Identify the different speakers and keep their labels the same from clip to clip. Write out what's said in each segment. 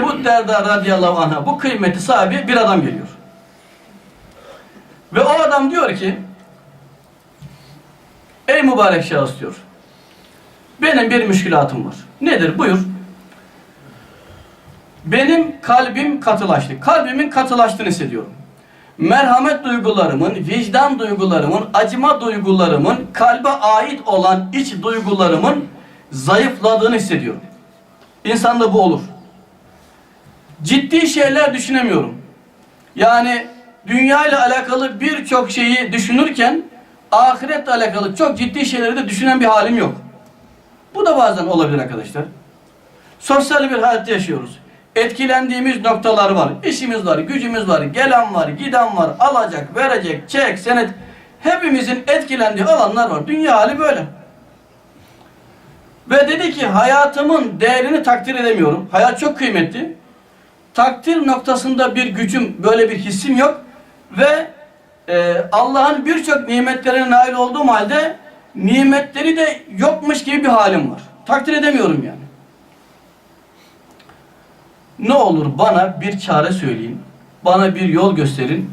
Speaker 1: Ebu Derda radıyallahu anh'a bu kıymeti sahibi bir adam geliyor. Ve o adam diyor ki Ey mübarek şahıs diyor. Benim bir müşkülatım var. Nedir? Buyur. Benim kalbim katılaştı. Kalbimin katılaştığını hissediyorum. Merhamet duygularımın, vicdan duygularımın, acıma duygularımın, kalbe ait olan iç duygularımın zayıfladığını hissediyorum. İnsanda bu olur. Ciddi şeyler düşünemiyorum. Yani dünya ile alakalı birçok şeyi düşünürken ahiretle alakalı çok ciddi şeyleri de düşünen bir halim yok. Bu da bazen olabilir arkadaşlar. Sosyal bir hayatta yaşıyoruz. Etkilendiğimiz noktalar var. İşimiz var, gücümüz var, gelen var, giden var, alacak, verecek, çek, senet. Hepimizin etkilendiği alanlar var. Dünya hali böyle. Ve dedi ki hayatımın değerini takdir edemiyorum. Hayat çok kıymetli. Takdir noktasında bir gücüm, böyle bir hissim yok. Ve e, Allah'ın birçok nimetlerine nail olduğum halde nimetleri de yokmuş gibi bir halim var. Takdir edemiyorum yani. Ne olur bana bir çare söyleyin. Bana bir yol gösterin.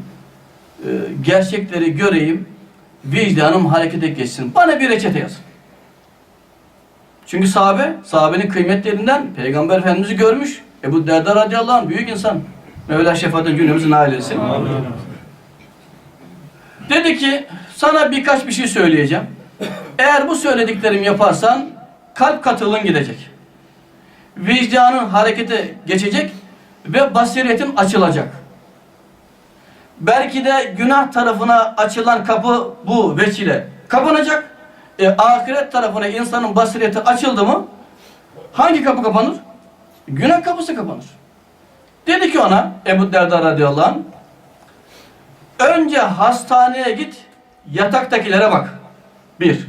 Speaker 1: e, gerçekleri göreyim. Vicdanım harekete geçsin. Bana bir reçete yazın. Çünkü sahabe, sahabenin kıymetlerinden Peygamber Efendimiz'i görmüş. Ebu Derda radıyallahu anh büyük insan. Mevla şefaatine cümlemizin ailesi. Dedi ki sana birkaç bir şey söyleyeceğim. Eğer bu söylediklerimi yaparsan kalp katılın gidecek. Vicdanın harekete geçecek ve basiretin açılacak. Belki de günah tarafına açılan kapı bu vesile kapanacak. E, ahiret tarafına insanın basireti açıldı mı hangi kapı kapanır? Günah kapısı kapanır. Dedi ki ona Ebu Derda radıyallahu anh önce hastaneye git yataktakilere bak. Bir.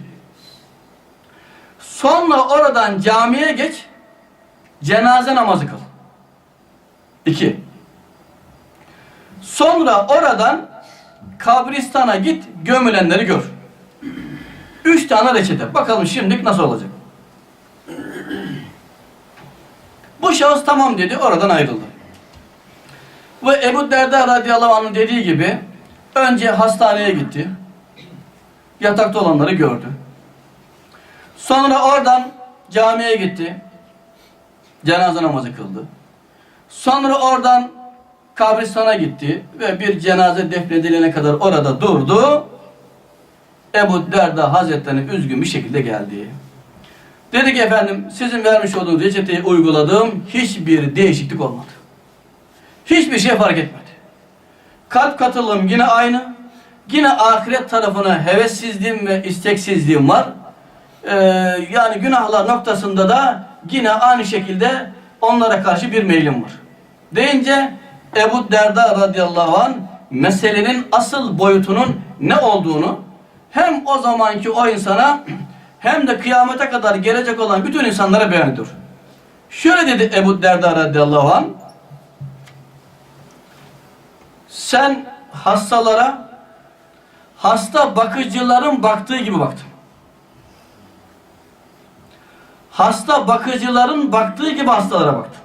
Speaker 1: Sonra oradan camiye geç cenaze namazı kıl. İki. Sonra oradan kabristana git gömülenleri gör. Üç tane reçete. Bakalım şimdilik nasıl olacak? Bu şahıs tamam dedi, oradan ayrıldı. Ve Ebu Derda radıyallahu anh'ın dediği gibi önce hastaneye gitti. Yatakta olanları gördü. Sonra oradan camiye gitti. Cenaze namazı kıldı. Sonra oradan kabristana gitti ve bir cenaze defnedilene kadar orada durdu. Ebu Derda Hazretleri üzgün bir şekilde geldi. Dedi ki efendim sizin vermiş olduğunuz reçeteyi uyguladım. Hiçbir değişiklik olmadı. Hiçbir şey fark etmedi. Kalp katılım yine aynı. Yine ahiret tarafına hevessizliğim ve isteksizliğim var. Ee, yani günahlar noktasında da yine aynı şekilde onlara karşı bir meylim var. Deyince Ebu Derda radıyallahu an meselenin asıl boyutunun ne olduğunu hem o zamanki o insana hem de kıyamete kadar gelecek olan bütün insanlara beyan ediyor. Şöyle dedi Ebu Derda radıyallahu an sen hastalara hasta bakıcıların baktığı gibi baktın. Hasta bakıcıların baktığı gibi hastalara baktın.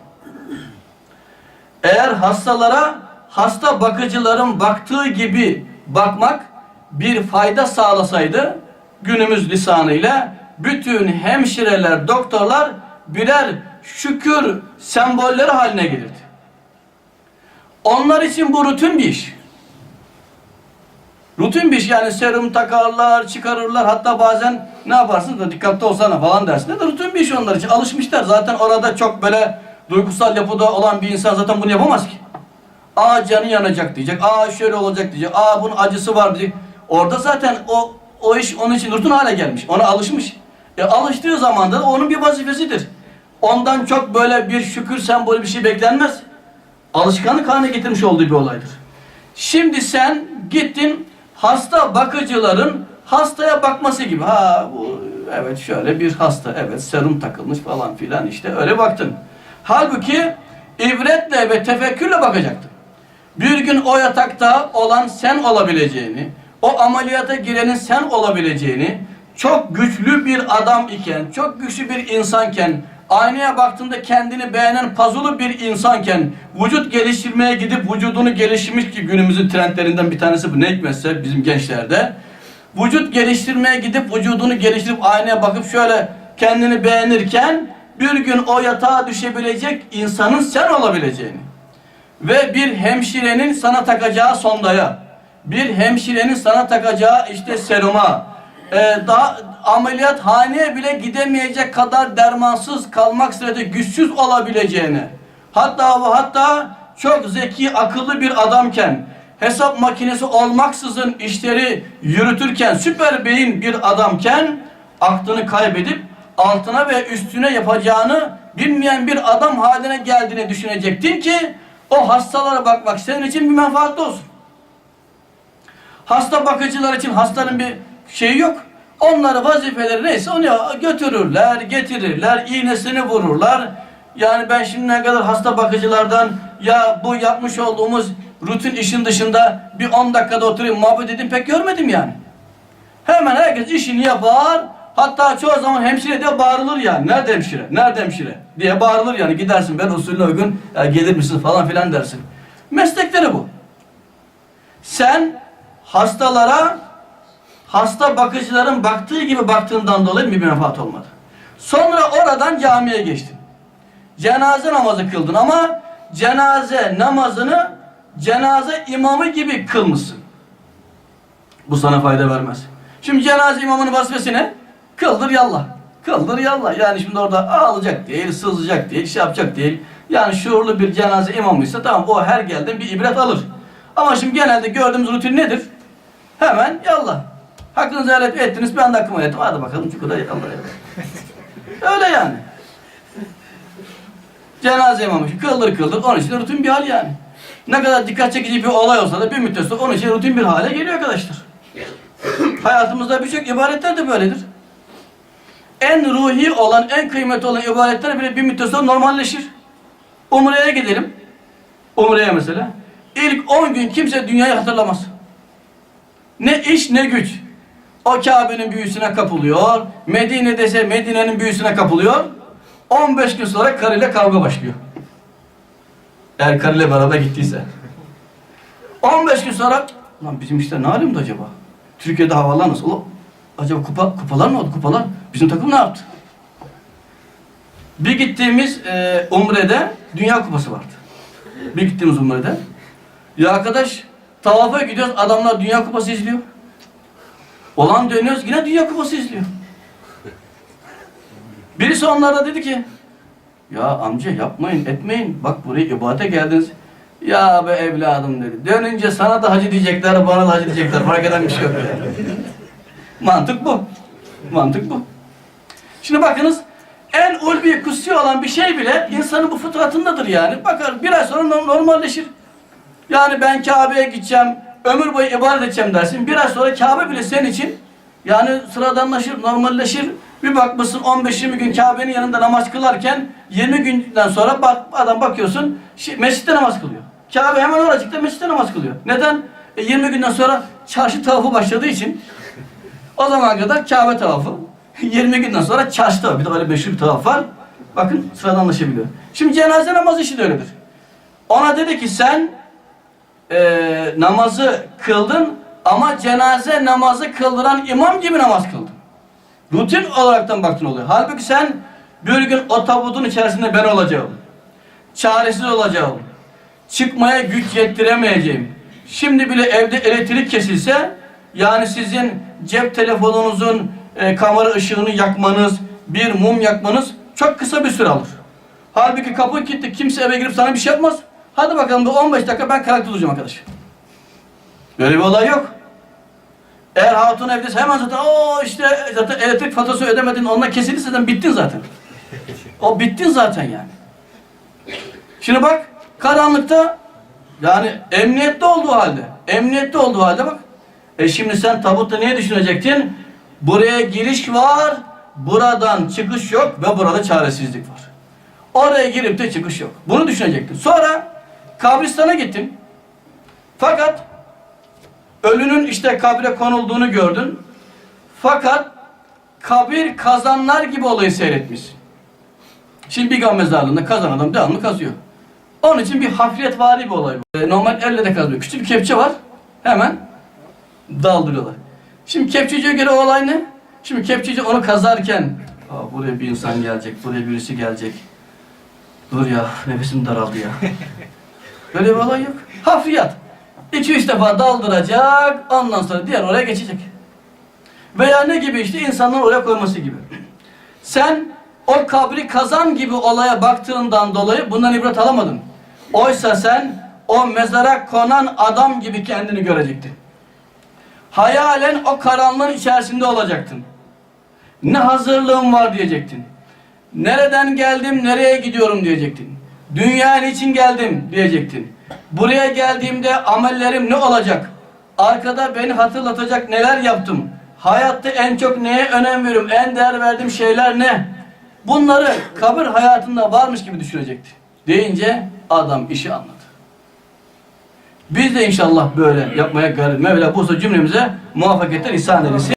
Speaker 1: Eğer hastalara hasta bakıcıların baktığı gibi bakmak bir fayda sağlasaydı günümüz lisanıyla bütün hemşireler, doktorlar birer şükür sembolleri haline gelirdi. Onlar için bu rutin bir iş. Rutin bir iş yani serum takarlar, çıkarırlar. Hatta bazen ne yaparsın da dikkatli olsana falan dersin. De rutin bir iş onlar için. Alışmışlar. Zaten orada çok böyle duygusal yapıda olan bir insan zaten bunu yapamaz ki. Aa canı yanacak diyecek. Aa şöyle olacak diyecek. Aa bunun acısı var diyecek. Orada zaten o o iş onun için rutin hale gelmiş. Ona alışmış. E alıştığı zaman da onun bir vazifesidir. Ondan çok böyle bir şükür sembolü bir şey beklenmez. Alışkanlık haline getirmiş olduğu bir olaydır. Şimdi sen gittin hasta bakıcıların hastaya bakması gibi. Ha bu evet şöyle bir hasta evet serum takılmış falan filan işte öyle baktın. Halbuki ibretle ve tefekkürle bakacaktın. Bir gün o yatakta olan sen olabileceğini, o ameliyata girenin sen olabileceğini, çok güçlü bir adam iken, çok güçlü bir insanken, aynaya baktığında kendini beğenen pazulu bir insanken vücut geliştirmeye gidip vücudunu geliştirmiş ki günümüzün trendlerinden bir tanesi bu ne hikmetse bizim gençlerde. Vücut geliştirmeye gidip vücudunu geliştirip aynaya bakıp şöyle kendini beğenirken bir gün o yatağa düşebilecek insanın sen olabileceğini ve bir hemşirenin sana takacağı sondaya, bir hemşirenin sana takacağı işte seruma, e, daha ameliyathaneye bile gidemeyecek kadar dermansız kalmak sureti güçsüz olabileceğini, hatta ve hatta çok zeki, akıllı bir adamken, hesap makinesi olmaksızın işleri yürütürken, süper beyin bir adamken, aklını kaybedip altına ve üstüne yapacağını bilmeyen bir adam haline geldiğini düşünecektin ki, o hastalara bakmak senin için bir menfaatli olsun. Hasta bakıcılar için hastanın bir şeyi yok. Onları vazifeleri neyse onu götürürler, getirirler, iğnesini vururlar. Yani ben şimdiye kadar hasta bakıcılardan ya bu yapmış olduğumuz rutin işin dışında bir 10 dakikada oturayım muhabbet edeyim pek görmedim yani. Hemen herkes işini yapar. Hatta çoğu zaman hemşire diye bağırılır yani. Nerede hemşire? Nerede hemşire? diye bağırılır yani. Gidersin ben usulüne uygun ya gelir misin falan filan dersin. Meslekleri bu. Sen hastalara hasta bakıcıların baktığı gibi baktığından dolayı bir menfaat olmadı. Sonra oradan camiye geçtin. Cenaze namazı kıldın ama cenaze namazını cenaze imamı gibi kılmışsın. Bu sana fayda vermez. Şimdi cenaze imamının vazifesi ne? Kıldır yallah. Kıldır yallah. Yani şimdi orada ağlayacak değil, sızlayacak değil, şey yapacak değil. Yani şuurlu bir cenaze imamıysa tamam o her gelden bir ibret alır. Ama şimdi genelde gördüğümüz rutin nedir? Hemen yallah. Hakkınızı helal ettiniz ben de hakkımı ettim. Hadi bakalım çukurda yallah yallah. Öyle yani. Cenaze imamı kıldır kıldır onun için rutin bir hal yani. Ne kadar dikkat çekici bir olay olsa da bir müddet sonra onun için rutin bir hale geliyor arkadaşlar. Hayatımızda birçok ibadetler de böyledir. En ruhi olan, en kıymetli olan ibadetler bile bir müddet sonra normalleşir. Umre'ye gidelim. Umre'ye mesela. İlk 10 gün kimse dünyayı hatırlamaz. Ne iş ne güç. O Kabe'nin büyüsüne kapılıyor. Medine'de ise Medine'nin büyüsüne kapılıyor. 15 gün sonra karıyla kavga başlıyor. Eğer karıyla beraber gittiyse. 15 gün sonra lan bizim işler ne alemde acaba? Türkiye'de havalar nasıl? Ulan, acaba kupa, kupalar ne oldu? Kupalar. Bizim takım ne yaptı? Bir gittiğimiz e, Umre'de Dünya Kupası vardı. Bir gittiğimiz Umre'de. Ya arkadaş tavafa gidiyoruz adamlar Dünya Kupası izliyor. Olan dönüyoruz yine Dünya Kupası izliyor. Birisi onlara dedi ki ya amca yapmayın etmeyin bak buraya ibadete geldiniz. Ya be evladım dedi. Dönünce sana da hacı diyecekler bana da hacı diyecekler. Fark eden bir şey yok. Mantık bu. Mantık bu. Şimdi bakınız en ulvi kutsi olan bir şey bile insanın bu fıtratındadır yani. Bakar bir ay sonra norm- normalleşir. Yani ben Kabe'ye gideceğim, ömür boyu ibadet edeceğim dersin. Bir ay sonra Kabe bile senin için yani sıradanlaşır, normalleşir. Bir bakmışsın 15-20 gün Kabe'nin yanında namaz kılarken 20 günden sonra bak, adam bakıyorsun mescitte namaz kılıyor. Kabe hemen oracıkta mescitte namaz kılıyor. Neden? E, 20 günden sonra çarşı tavafı başladığı için o zaman kadar Kabe tavafı. 20 günden sonra çarşı tavafı. Bir de öyle meşhur bir tavaf var. Bakın sıradanlaşabiliyor. Şimdi cenaze namazı işi de öyledir. Ona dedi ki sen e, namazı kıldın ama cenaze namazı kıldıran imam gibi namaz kıldın. Rutin olaraktan baktın oluyor. Halbuki sen bir gün o tabutun içerisinde ben olacağım. Çaresiz olacağım. Çıkmaya güç yettiremeyeceğim. Şimdi bile evde elektrik kesilse yani sizin cep telefonunuzun e, kamera ışığını yakmanız, bir mum yakmanız çok kısa bir süre alır. Halbuki kapı kilitli kimse eve girip sana bir şey yapmaz. Hadi bakalım bir 15 dakika ben karakter tutacağım arkadaş. Böyle bir olay yok. Eğer hatun evdeyse hemen zaten o işte zaten elektrik faturası ödemedin onunla kesildi zaten bittin zaten. O bittin zaten yani. Şimdi bak karanlıkta yani emniyette olduğu halde emniyette olduğu halde bak e şimdi sen tabutta niye düşünecektin? Buraya giriş var, buradan çıkış yok ve burada çaresizlik var. Oraya girip de çıkış yok. Bunu düşünecektin. Sonra kabristana gittin. Fakat ölünün işte kabre konulduğunu gördün. Fakat kabir kazanlar gibi olayı seyretmişsin. Şimdi bir gam mezarlığında kazan adam devamlı kazıyor. Onun için bir hafriyet vari bir olay bu. E, Normal elle de kazmıyor. Küçük bir kepçe var. Hemen daldırıyorlar. Şimdi kepçeciye göre olay ne? Şimdi kepçeci onu kazarken Aa, buraya bir insan gelecek, buraya birisi gelecek. Dur ya, nefesim daraldı ya. Böyle bir olay yok. Hafriyat. İki üç defa daldıracak, ondan sonra diğer oraya geçecek. Veya ne gibi işte insanların oraya koyması gibi. Sen o kabri kazan gibi olaya baktığından dolayı bundan ibret alamadın. Oysa sen o mezara konan adam gibi kendini görecektin. Hayalen o karanlığın içerisinde olacaktın. Ne hazırlığım var diyecektin. Nereden geldim, nereye gidiyorum diyecektin. Dünya için geldim diyecektin. Buraya geldiğimde amellerim ne olacak? Arkada beni hatırlatacak neler yaptım? Hayatta en çok neye önem veriyorum? En değer verdiğim şeyler ne? Bunları kabir hayatında varmış gibi düşünecekti. Deyince adam işi anladı. Biz de inşallah böyle yapmaya gayret. Mevla bu cümlemize muvaffakiyetler ihsan eylesin.